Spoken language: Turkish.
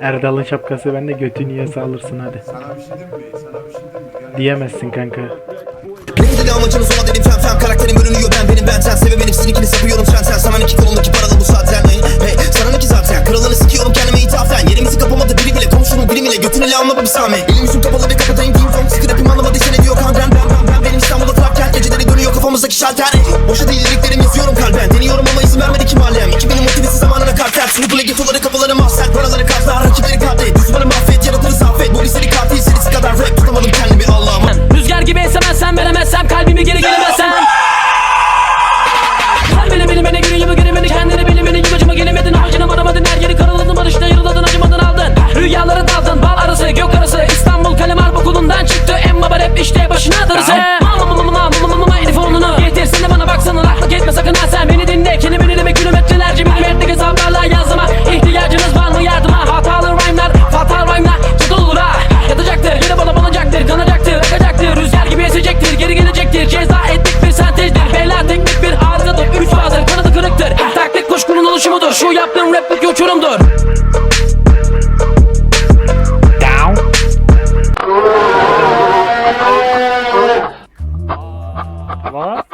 Erdal'ın şapkası bende götünü yasa alırsın hadi. Sana bir şey mi? Sana bir şey mi? Yani... Diyemezsin kanka. Benim dedi amacım zor karakterim bölünüyor ben benim ben sen sevemenin ikisini sapıyorum sen sen sana iki kolundaki paralı bu zaten hey, hey sana iki zaten kralını sikiyorum kendime ithafen yerimizi kapamadı biri bile komşunun bilimiyle götünü ile alma bir sahne elim yüzüm kapalı Şu yaptığım rap bir uçurumdur Down Valla